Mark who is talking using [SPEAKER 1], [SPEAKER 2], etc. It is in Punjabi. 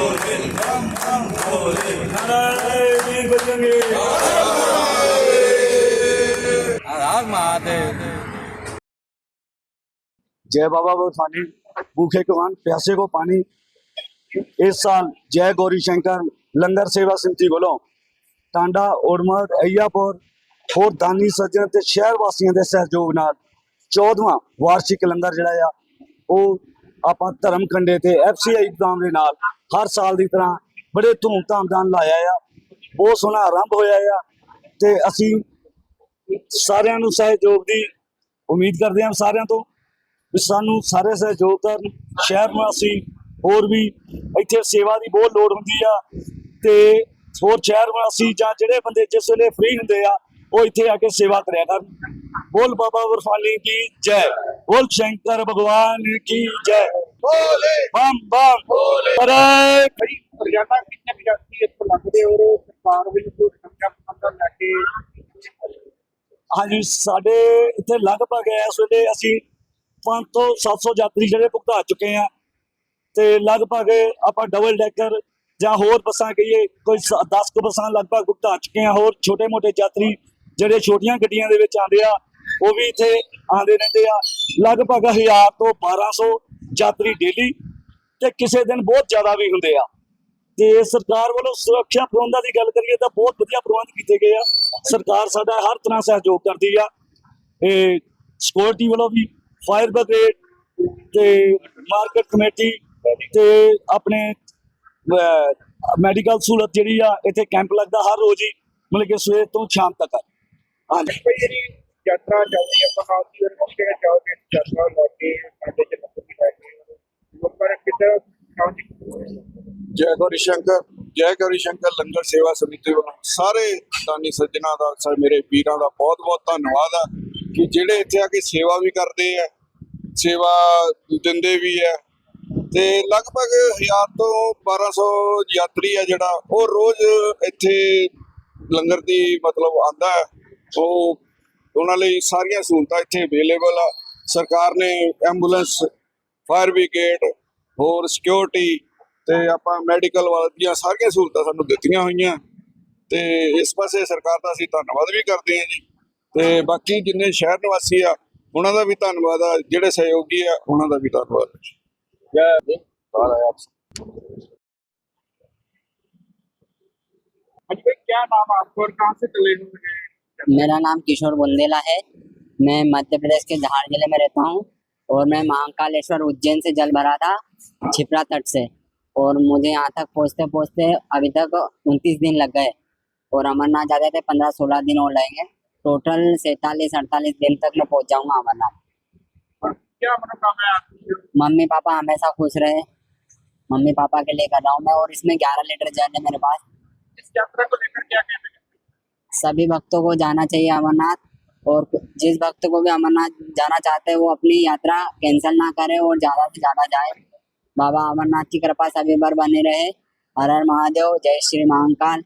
[SPEAKER 1] भोले बम बम भोले नारायण वीर बजरंगी हर महादेव
[SPEAKER 2] जय बाबा बर्फानी भूखे को अन्न प्यासे को पानी इस साल जय गौरी शंकर ਲੰਗਰ ਸੇਵਾ ਸਮਿਤੀ ਵੱਲੋਂ ਟਾਂਡਾ ਓੜਮੜ ਅਈਆਪੁਰ ਹੋਰ ਦਾਨੀ ਸੱਜਣ ਤੇ ਸ਼ਹਿਰ ਵਾਸੀਆਂ ਦੇ ਸਹਿਯੋਗ ਨਾਲ 14ਵਾਂ ਵਾਰਸ਼ਿਕ ਲੰਗਰ ਜਿਹੜਾ ਆ ਉਹ ਆਪਾਂ ਧਰਮ ਕੰਡੇ ਤੇ ਐਫਸੀਆਈ ਗ੍ਰਾਮ ਦੇ ਨਾਲ ਹਰ ਸਾਲ ਦੀ ਤਰ੍ਹਾਂ ਬੜੇ ਧੂਮਧਾਮ ਨਾਲ ਲਾਇਆ ਆ। ਬਹੁਤ ਸੋਹਣਾ ਆਰੰਭ ਹੋਇਆ ਆ ਤੇ ਅਸੀਂ ਸਾਰਿਆਂ ਨੂੰ ਸਹਿਯੋਗ ਦੀ ਉਮੀਦ ਕਰਦੇ ਹਾਂ ਸਾਰਿਆਂ ਤੋਂ ਵੀ ਸਾਨੂੰ ਸਾਰੇ ਸਹਿਯੋਗ ਕਰਨ। ਸ਼ਹਿਰ ਵਾਸੀ ਹੋਰ ਵੀ ਇੱਥੇ ਸੇਵਾ ਦੀ ਬਹੁਤ ਲੋੜ ਹੁੰਦੀ ਆ ਤੇ ਹੋਰ ਸ਼ਹਿਰ ਵਾਸੀ ਜਾਂ ਜਿਹੜੇ ਬੰਦੇ ਜਿਸ ਵੇਲੇ ਫ੍ਰੀ ਹੁੰਦੇ ਆ, ਉਹ ਇੱਥੇ ਆ ਕੇ ਸੇਵਾ ਕਰਿਆ ਕਰਨ। ਬੋਲ ਬਾਬਾ ਵਰਫਾਨੀ ਕੀ ਜੈ। ਬੋਲ ਸ਼ੰਕਰ ਭਗਵਾਨ ਕੀ ਜੈ
[SPEAKER 1] भोले
[SPEAKER 2] ਬਮ ਬਮ
[SPEAKER 1] भोले
[SPEAKER 2] ਪਰੇ
[SPEAKER 3] ਭਾਈ ਰੋਜ਼ਾਨਾ ਕਿੰਨੇ ਵਿਦਿਆਰਥੀ ਇੱਥੇ ਲੱਗਦੇ ਔਰ ਸਰਕਾਰ ਵੀ ਕੋਈ ਸੰਖਿਆ ਪੱਤਰ ਲੈ ਕੇ
[SPEAKER 2] ਹਾਂਜੀ ਸਾਡੇ ਇੱਥੇ ਲਗਭਗ ਇਸ ਵੇਲੇ ਅਸੀਂ 500 ਤੋਂ 700 ਯਾਤਰੀ ਜਿਹੜੇ ਭੁਗਤਾ ਚੁੱਕੇ ਆ ਤੇ ਲਗਭਗ ਆਪਾਂ ਡਬਲ ਡੈਕਰ ਜਾਂ ਹੋਰ ਬੱਸਾਂ ਕਹੀਏ ਕੋਈ 10 ਕੁ ਬੱਸਾਂ ਲਗਭਗ ਭੁਗਤਾ ਚੁੱਕੇ ਆ ਹੋਰ ਛੋਟੇ-ਮੋਟੇ ਯਾਤਰੀ ਜਿਹੜੇ ਛੋਟੀਆਂ ਗੱਡੀਆਂ ਦੇ ਵਿੱਚ ਆਉਂਦੇ ਆ ਉਹ ਵੀ ਇੱਥੇ ਆਉਂਦੇ ਰਹਿੰਦੇ ਆ। ਲਗਭਗ 1000 ਤੋਂ 1200 ਯਾਤਰੀ ਡੇਲੀ ਤੇ ਕਿਸੇ ਦਿਨ ਬਹੁਤ ਜ਼ਿਆਦਾ ਵੀ ਹੁੰਦੇ ਆ। ਤੇ ਸਰਕਾਰ ਵੱਲੋਂ ਸੁਰੱਖਿਆ ਪ੍ਰਬੰਧਾਂ ਦੀ ਗੱਲ ਕਰੀਏ ਤਾਂ ਬਹੁਤ ਵਧੀਆ ਪ੍ਰਬੰਧ ਕੀਤੇ ਗਏ ਆ। ਸਰਕਾਰ ਸਾਡਾ ਹਰ ਤਰ੍ਹਾਂ ਸਹਿਯੋਗ ਕਰਦੀ ਆ। ਇਹ ਸਿਕਿਉਰਿਟੀ ਵੱਲੋਂ ਵੀ ਫਾਇਰ ਬ੍ਰਿਗੇਡ ਤੇ ਮਾਰਕੀਟ ਕਮੇਟੀ ਤੇ ਆਪਣੇ ਮੈਡੀਕਲ ਸਹੂਲਤ ਜਿਹੜੀ ਆ, ਇੱਥੇ ਕੈਂਪ ਲੱਗਦਾ ਹਰ ਰੋਜ਼ ਹੀ, ਮਤਲਬ ਕਿ ਸਵੇਰ ਤੋਂ ਸ਼ਾਮ ਤੱਕ। ਹਾਂਜੀ।
[SPEAKER 3] ਯਾਤਰਾ ਚੱਲਦੀ ਹੈ ਪਹਾੜ ਦੀ ਔਰ ਮੌਕੇ ਤੇ ਜਾਓਗੇ ਯਾਤਰਾ ਲੈ ਸਾਡੇ ਚ ਨੰਬਰ ਲੈ ਲੋਕਾਂ ਨੇ
[SPEAKER 4] ਜੈ। ਗੌਰੀ ਸ਼ੰਕਰ, ਜੈ ਗੌਰੀ ਸ਼ੰਕਰ ਲੰਗਰ ਸੇਵਾ ਸਮਿਤੀ ਵੱਲੋਂ ਸਾਰੇ ਦਾਨੀ ਸੱਜਣਾ ਦਾ, ਸਰ ਮੇਰੇ ਵੀਰਾਂ ਦਾ ਬਹੁਤ ਬਹੁਤ ਧੰਨਵਾਦ ਆ ਕਿ ਜਿਹੜੇ ਇੱਥੇ ਆ ਕੇ ਸੇਵਾ ਵੀ ਕਰਦੇ ਆ, ਸੇਵਾ ਦਿੰਦੇ ਵੀ ਆ। ਤੇ ਲਗਭਗ 1000 ਤੋਂ 1200 ਯਾਤਰੀ ਆ ਜਿਹੜਾ, ਉਹ ਰੋਜ਼ ਇੱਥੇ ਲੰਗਰ ਦੀ ਮਤਲਬ ਆਂਦਾ ਉਹ ਉਹਨਾਂ ਲਈ ਸਾਰੀਆਂ ਸਹੂਲਤਾਂ ਇੱਥੇ ਅਵੇਲੇਬਲ ਆ। ਸਰਕਾਰ ਨੇ ਐਂਬੂਲੈਂਸ ਫਾਇਰ ਬ੍ਰਿਗੇਡ ਹੋਰ ਸਿਕਿਉਰਿਟੀ ਤੇ ਆਪਾਂ ਮੈਡੀਕਲ ਵਾਲ ਦੀਆਂ ਸਾਰੀਆਂ ਸਹੂਲਤਾਂ ਸਾਨੂੰ ਦਿੱਤੀਆਂ ਹੋਈਆਂ। ਤੇ ਇਸ ਪਾਸੇ ਸਰਕਾਰ ਦਾ ਅਸੀਂ ਧੰਨਵਾਦ ਵੀ ਕਰਦੇ ਹਾਂ ਜੀ। ਤੇ ਬਾਕੀ ਜਿੰਨੇ ਸ਼ਹਿਰ ਨਿਵਾਸੀ ਆ ਉਹਨਾਂ ਦਾ ਵੀ ਧੰਨਵਾਦ ਆ। ਜਿਹੜੇ ਸਹਿਯੋਗੀ ਆ ਉਹਨਾਂ ਦਾ ਵੀ ਧੰਨਵਾਦ ਜੈ।
[SPEAKER 3] ਅੱਜ ਕੀ ਨਾਮ ਆਪਕੋ ਕਹਾਂ ਸੇ ਤਲੇ ਨੂੰ?
[SPEAKER 5] मेरा नाम किशोर बुंदेला है। मैं मध्य प्रदेश के धार ज़िले में रहता हूँ और मैं महाकालेश्वर उज्जैन से जल भरा था छिपरा तट से। और मुझे यहाँ तक पहुँचते पहुँचते अभी तक उनतीस दिन लग गए और अमरनाथ जाते थे पंद्रह सोलह दिन और लगेंगे। टोटल सैतालीस अड़तालीस दिन तक मैं पहुँच जाऊँगा अमरनाथ।
[SPEAKER 3] क्या
[SPEAKER 5] मम्मी पापा हमेशा खुश रहे। मम्मी पापा के लिए कर रहा हूँ मैं और इसमें ग्यारह लीटर जल है मेरे पास।
[SPEAKER 3] इस यात्रा को लेकर क्या कहते
[SPEAKER 5] सभी भक्तों को जाना चाहिए अमरनाथ। और जिस भक्त को भी अमरनाथ जाना चाहते हैं, वो अपनी यात्रा कैंसिल ना करे और ज़्यादा से ज़्यादा जाए। बाबा अमरनाथ की कृपा सभी पर बने रहे। हर हर महादेव, जय श्री महाकाल।